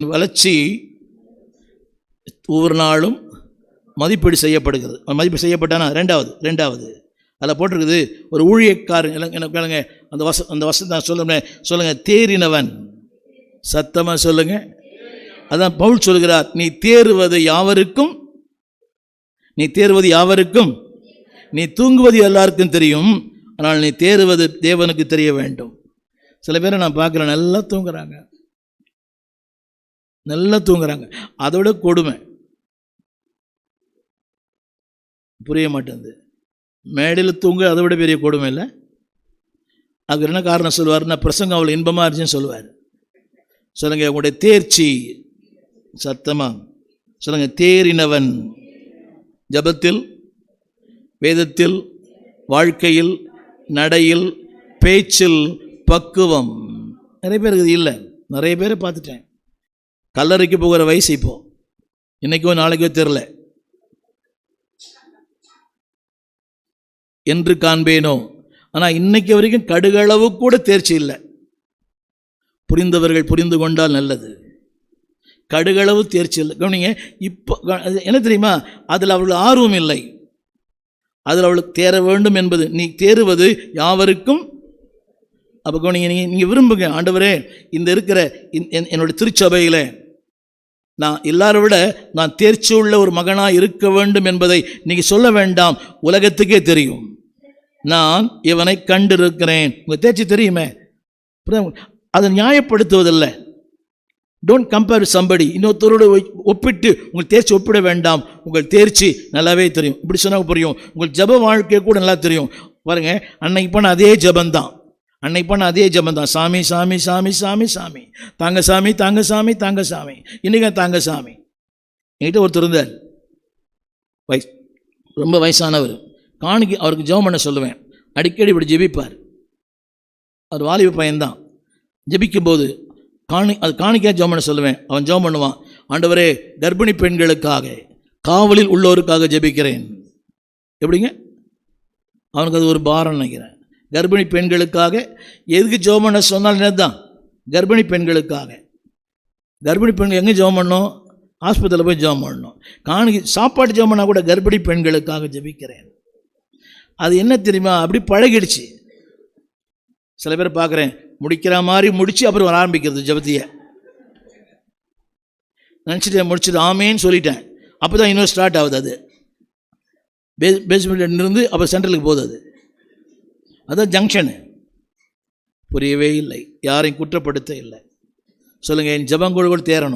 வளர்ச்சி ஒவ்வொரு நாளும் மதிப்பீடு செய்யப்படுகிறது. மதிப்பீடு செய்யப்பட்டானா? ரெண்டாவது ரெண்டாவது. அதில் போட்டிருக்குது ஒரு ஊழியக்காரன் எல்லாம் கேளுங்க. அந்த வச அந்த வசத்தை நான் சொல்லுறேன் சொல்லுங்கள் தேறினவன். சத்தமாக சொல்லுங்கள் அதான் பவுல் சொல்கிறார் நீ தேறுவது யாவருக்கும் நீ தேறுவது யாவருக்கும் நீ தூங்குவது எல்லாருக்கும் தெரியும் ஆனால் நீ தேறுவது தேவனுக்கு தெரிய வேண்டும். சில பேரை நான் பார்க்குறேன் நல்லா தூங்குறாங்க. நல்லா தூங்குறாங்க. அதை விட கொடுமை. புரிய மாட்டேங்குது. மேடையில் தூங்க அதை விட பெரிய கொடுமை இல்லை. அதுக்கு என்ன காரணம் சொல்லுவார் நான் பிரசங்கம் அவ்வளோ இன்பமாக இருந்துச்சுன்னு சொல்லுவார். சொல்லுங்க உங்களுடைய தேர்ச்சி. சத்தமாக சொல்லுங்க தேறினவன். ஜபத்தில் வேதத்தில் வாழ்க்கையில் நடையில் பேச்சில் பக்குவம். நிறைய பேருக்கு இது இல்லை. நிறைய பேரை பார்த்துட்டேன். கல்லறைக்கு போகிற வயசு இப்போ. இன்னைக்கோ நாளைக்கோ தெரில. என்று காண்பேனோ. ஆனால் இன்னைக்கு வரைக்கும் கடுகளவு கூட தேர்ச்சி இல்லை. புரிந்தவர்கள் புரிந்து கொண்டால் நல்லது. கடுகளவு தேர்ச்சி இல்லை. கவனிங்க இப்போ என்ன தெரியுமா? அதில் அவர்கள் ஆர்வம் இல்லை. அதில் அவளுக்கு தேர வேண்டும் என்பது. நீ தேறுவது யாவருக்கும்? அப்போ கவனிங்க நீங்கள் நீங்கள் விரும்புங்க ஆண்டவரே இந்த இருக்கிற இந்த- என்- என்னுடைய திருச்சபையில் நான் எல்லாரை விட நான் தேர்ச்சி உள்ள ஒரு மகனாக இருக்க வேண்டும் என்பதை நீங்கள் சொல்ல வேண்டாம். உலகத்துக்கே தெரியும். நான் இவனை கண்டிருக்கிறேன். உங்கள் தேர்ச்சி தெரியுமே? அதை நியாயப்படுத்துவதில்லை. டோன்ட் கம்பேர் சம்படி இன்னொருத்தரோடு ஒப்பிட்டு உங்கள் தேர்ச்சி ஒப்பிட வேண்டாம். உங்கள் தேர்ச்சி நல்லாவே தெரியும். இப்படி சொன்னால் புரியும். உங்கள் ஜெப வாழ்க்கை கூட நல்லா தெரியும். பாருங்கள் அன்னைக்கு போன அதே ஜபந்தான். அன்னைக்கு பண்ண அதே ஜெபந்தான் சாமி சாமி சாமி சாமி சாமி. தாங்க சாமி தாங்க சாமி தாங்க சாமி. இன்றைக்கி தாங்க சாமி. என்கிட்ட ஒருத்தர் இருந்தார். வயசு ரொம்ப வயசானவர். காணிக்கு அவருக்கு ஜெபம் பண்ண சொல்லுவேன். அடிக்கடி இப்படி ஜெபிப்பார். அவர் வாலிப பையன்தான். ஜெபிக்கும்போது காணி அது காணிக்கையாக ஜெபம் பண்ண சொல்லுவேன். அவன் ஜெபம் பண்ணுவான். ஆண்டவரே கர்ப்பிணி பெண்களுக்காக காவலில் உள்ளோருக்காக ஜெபிக்கிறேன். எப்படிங்க? அவனுக்கு அது ஒரு பாரம் நினைக்கிறேன். கர்ப்பிணி பெண்களுக்காக. எதுக்கு ஜெபம் பண்ண சொன்னால் என்னதான் கர்ப்பிணி பெண்களுக்காக. கர்ப்பிணி பெண்கள் எங்கே ஜெபம் பண்ணணும் ஆஸ்பத்திரியில் போய் ஜெபம் பண்ணணும். காணி சாப்பாடு ஜோம் பண்ணால் கூட கர்ப்பிணி பெண்களுக்காக ஜெபிக்கிறேன். அது என்ன தெரியுமா? அப்படி பழகிடுச்சு. சில பேர் பார்க்குறேன் முடிக்கிற மாதிரி முடித்து அப்புறம் ஆரம்பிக்கிறது ஜபத்தியை. நினச்சிட்டு முடிச்சுட்டு ஆமேன்னு சொல்லிட்டேன். அப்போ தான் இன்னும் ஸ்டார்ட் ஆகுது அது. பேஸ் பேஸ்மெண்ட்ல இருந்து அப்போ சென்ட்ரலுக்கு போகுது அது. அதுதான் ஜங்ஷனு புரியவே இல்லை. யாரையும் குற்றப்படுத்த இல்லை. சொல்லுங்கள் என் ஜபங்கோடு கூட தேரணும்